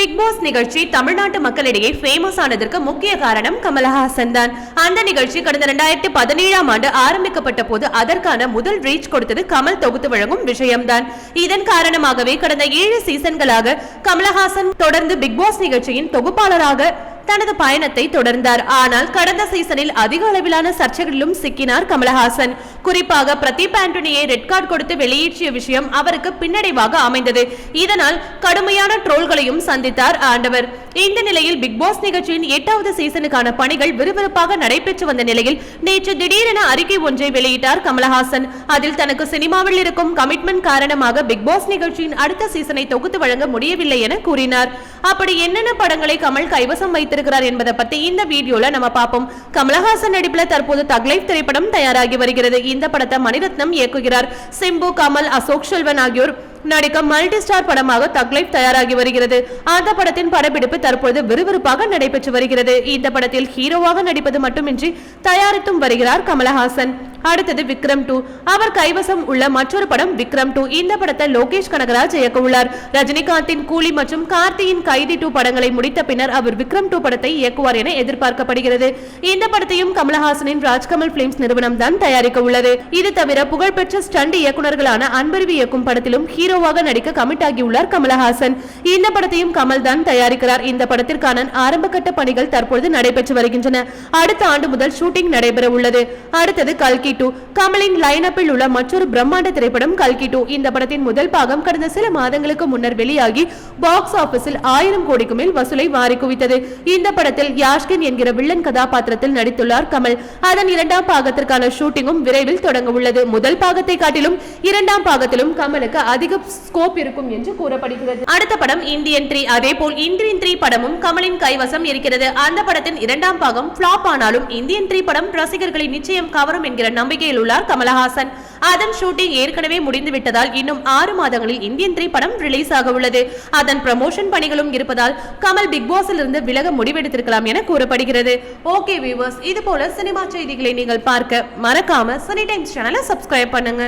Big pass நிகழ்ச்சி தமிழ்நாட்டு மக்களிடையே ஃபேமஸ் ஆனதற்கு முக்கிய காரணம் கமலஹாசன் தான். அந்த நிகழ்ச்சி கடந்த ரெண்டாயிரத்தி பதினேழாம் ஆண்டு ஆரம்பிக்கப்பட்ட போது அதற்கான முதல் ரீச் கொடுத்தது கமல் தொகுத்து வழங்கும் விஷயம்தான் இதன் காரணமாகவே கடந்த ஏழு சீசன்களாக கமலஹாசன் தொடர்ந்து பிக் பாஸ் நிகழ்ச்சியின் தொகுப்பாளராக தனது பயணத்தை தொடர்ந்தார். ஆனால் கடந்த சீசனில் அதிக அளவிலான சர்ச்சைகளிலும் சிக்கினார் கமலஹாசன். குறிப்பாக பிரதீப் ஆண்டனியை ரெட் கார்டு கொடுத்து வெளியேற்றிய விஷயம் அவருக்கு பின்னடைவாக அமைந்தது. இதனால் கடுமையான ட்ரோல்களையும் சந்தித்தார் ஆண்டவர். இந்த நிலையில் பிக் பாஸ் நிகழ்ச்சியின் எட்டாவது சீசனுக்கான பணிகள் விறுவிறுப்பாக நடைபெற்று வந்த நிலையில் நேற்று திடீரென அறிக்கை ஒன்றை வெளியிட்டார் கமலஹாசன். அதில் தனக்கு சினிமாவில் இருக்கும் கமிட்மெண்ட் காரணமாக பிக் பாஸ் நிகழ்ச்சியின் அடுத்த சீசனை தொகுத்து வழங்க முடியவில்லை என கூறினார். அப்படி என்னென்ன படங்களை கமல் கைவசம் வைத்திருக்கிறார் என்பதை பத்தி இந்த வீடியோல நம்ம பார்ப்போம். கமலஹாசன் நடிப்புல தற்போது தக்லைஃப் திரைப்படம் தயாராகி வருகிறது. இந்த படத்தை மணிரத்னம் இயக்குகிறார். சிம்பு கமல் அசோக் செல்வன் ஆகியோர் நடிக்க மல்டி ஸ்டார் படமாக தக்லைஃப் தயாராகி வருகிறது. அந்த படத்தின் படப்பிடிப்பு தற்போது விறுவிறுப்பாக நடைபெற்று வருகிறது. இந்த படத்தில் ஹீரோவாக நடிப்பது மட்டுமின்றி தயாரித்தும் வருகிறார் கமலஹாசன். அடுத்தது விக்ரம் டூ. அவர் கைவசம் உள்ள மற்றொரு படம் விக்ரம் டூ. இந்த படத்தை லோகேஷ் கனகராஜ் இயக்க உள்ளார் ரஜினிகாந்தின் கூலி மற்றும் கார்த்தியின் கைதி டூ படங்களை முடித்த பின்னர் அவர் விக்ரம் டூ படத்தை இயக்குவார் என எதிர்பார்க்கப்படுகிறது. இந்த படத்தையும் கமலஹாசனின் ராஜ்கமல் பிலிம்ஸ் நிறுவனம் தான் தயாரிக்க உள்ளது இது தவிர புகழ்பெற்ற ஸ்டண்ட் இயக்குநர்களான அன்பருவி இயக்கும் படத்திலும் ஹீரோவாக நடிக்க கமிட் ஆகியுள்ளார் கமலஹாசன். இந்த படத்தையும் கமல் தான் தயாரிக்கிறார். இந்த படத்திற்கான ஆரம்பகட்ட பணிகள் தற்பொழுது நடைபெற்று வருகின்றன. அடுத்த ஆண்டு முதல் ஷூட்டிங் நடைபெற உள்ளது அடுத்தது கல்கி கல்கி டூ கமலின் லைனப்பில் உள்ள மற்றொரு பிரம்மாண்ட திரைப்படம் கல்கி டூ இந்த படத்தின் முதல் பாகம் கடந்த சில மாதங்களுக்கு முன்னர் வெளியாகி பாக்ஸ் ஆபீஸில் ஆயிரம் கோடிக்கு மேல் வசூலை வாரி குவித்தது. இந்த படத்தில் யாஷ்கின் என்கிற வில்லன் கதாபாத்திரத்தில் நடித்துள்ளார் கமல். அதன் இரண்டாம் பாகத்திற்கான ஷூட்டிங்கும் விரைவில் தொடங்க உள்ளது. முதல் பாகத்தை காட்டிலும் இரண்டாம் பாகத்திலும் கமலுக்கு அதிக ஸ்கோப் இருக்கும் என்று கூறப்படுகிறது. அடுத்த படம் இந்தியன் த்ரீ அதே போல் இந்தியன் த்ரீ படமும் கமலின் கைவசம் இருக்கிறது. அந்த படத்தின் இரண்டாம் பாகம் பிளாப் ஆனாலும் இந்தியன் த்ரீ படம் ரசிகர்களை நிச்சயம் கவரும் என்கிற நம்பிக்கையில் உள்ளார் கமலஹாசன். அதன் ஷூட்டிங் ஏற்கனவே முடிந்து விட்டதால் இன்னும் ஆறு மாதங்களில் இந்தியன் த்ரீ படம் ரிலீஸ் ஆக உள்ளது. அதன் ப்ரமோஷன் பணிகளும் இருப்பதால் கமல் பிக் பாஸில் இருந்து விலக முடிவெடுத்திருக்கலாம் என கூறப்படுகிறது. ஓகே வியூவர்ஸ் இது போல சினிமா செய்திகளை நீங்கள் பார்க்க மறக்காம சனி டைம்ஸ் சேனலை சப்ஸ்கிரைப் பண்ணுங்க.